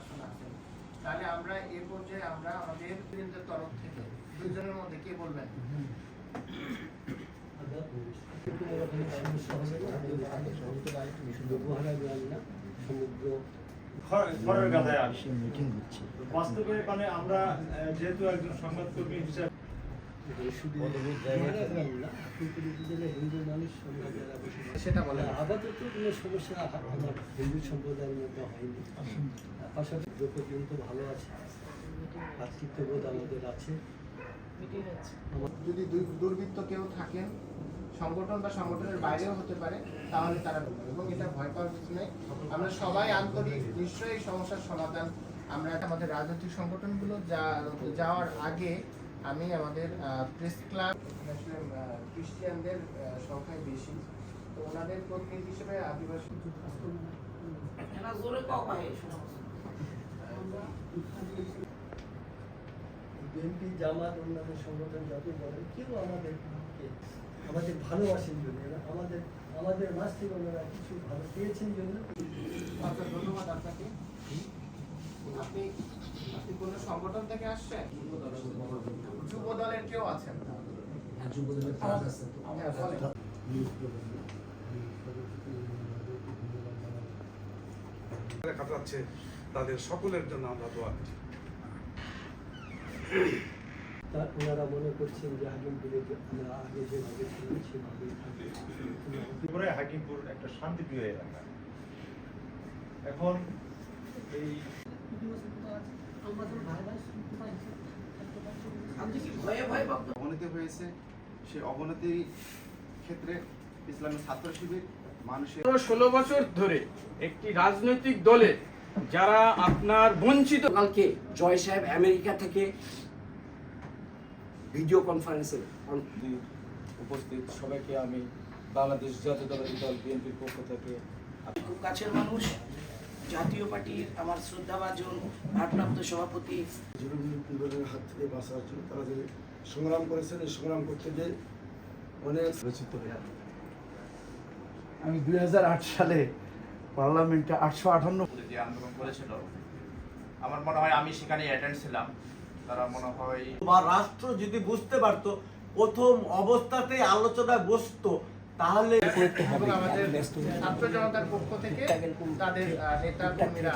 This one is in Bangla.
পার্সন আছেন তাহলে আমরা এ পর্যায়ে আমরা আমাদের প্রিন্টের তরফ থেকে দুজনের মধ্যে কে বলবেন? সমুদ্র বাস্তবে মানে আমরা যেহেতু একজন সংবাদকর্মী হিসাবে শুধু হিন্দু মানুষ। সেটা বলেন আপাতত কোনো সমস্যা আমার হিন্দু সম্প্রদায়ের মধ্যে হয়নি। পাশাপাশি যে পর্যন্ত ভালো আছে। ভাতৃত্ববোধ আমাদের আছে। যদি দুর্বৃত্ত কেউ থাকেন সংগঠন বা সংগঠনের বাইরেও হতে পারে তাহলে তারা। এবং এটা ভয় পাওয়ার কিছু নেই। আমরা সবাই আন্তরিক নিশ্চয়ই এই সমস্যার সমাধান। আমরা আমাদের রাজনৈতিক সংগঠনগুলো যা যাওয়ার আগে আমি আমাদের প্রেস ক্লাব আসলে খ্রিস্টিয়ানদের সংখ্যায় বেশি। ওনাদের প্রতিনিধি হিসেবে আদিবাসী এরা জোরে পাও পায় বিএনপি জামাত অন্যান্য সংগঠন যাতে বলেন কেউ আমাদের আমাদের ভালোবাসেন জন্য আমাদের আমাদের মাছ থেকে ওনারা কিছু ভালো পেয়েছেন জন্য। আচ্ছা ধন্যবাদ আপনাকে। আপনি আপনি কোন সংগঠন থেকে আসছেন? যুব দলের কেউ আছেন হ্যাঁ, বলেন। কাটাচ্ছে তাদের সকলের জন্য আমরা দোয়া করি। তা ওনারা মনে করছেন যে হাকিমপুরে যে আমরা আগে যেভাবে ছিলাম সেভাবেই থাকবে। হাকিমপুর একটা শান্তিপ্রিয় এলাকা। এখন এই আপনি কি ভয়ে ভয়ে অবনতি হয়েছে। সেই অবনতির ক্ষেত্রে ইসলামের ছাত্র শিবির মানুষের ষোলো বছর ধরে একটি রাজনৈতিক দলে যারা আপনার বঞ্চিত কালকে জয় সাহেব আমেরিকা থেকে ভিডিও কনফারেন্সে উপস্থিত। সবাইকে আমি বাংলাদেশ জাতীয়তাবাদী দল বিএনপির পক্ষ থেকে খুব কাছের মানুষ জাতীয় পার্টির আমার শ্রদ্ধাভাজন ভারপ্রাপ্ত সভাপতি। জুলুমের হাত থেকে বাঁচার জন্য তারা যে সংগ্রাম করেছেন এই সংগ্রাম করতে যে অনেক রচিত হয়ে আমি দুই সালে পার্লামেন্টে আটশো আটান্ন যে আন্দোলন করেছিল আমার মনে হয় আমি সেখানে অ্যাটেন্ড ছিলাম। তারা মনে হয় বা রাষ্ট্র যদি বুঝতে পারতো প্রথম অবস্থাতেই আলোচনায় বসতো তাহলে আমাদের ছাত্র জনতার পক্ষ থেকে তাদের নেতা কর্মীরা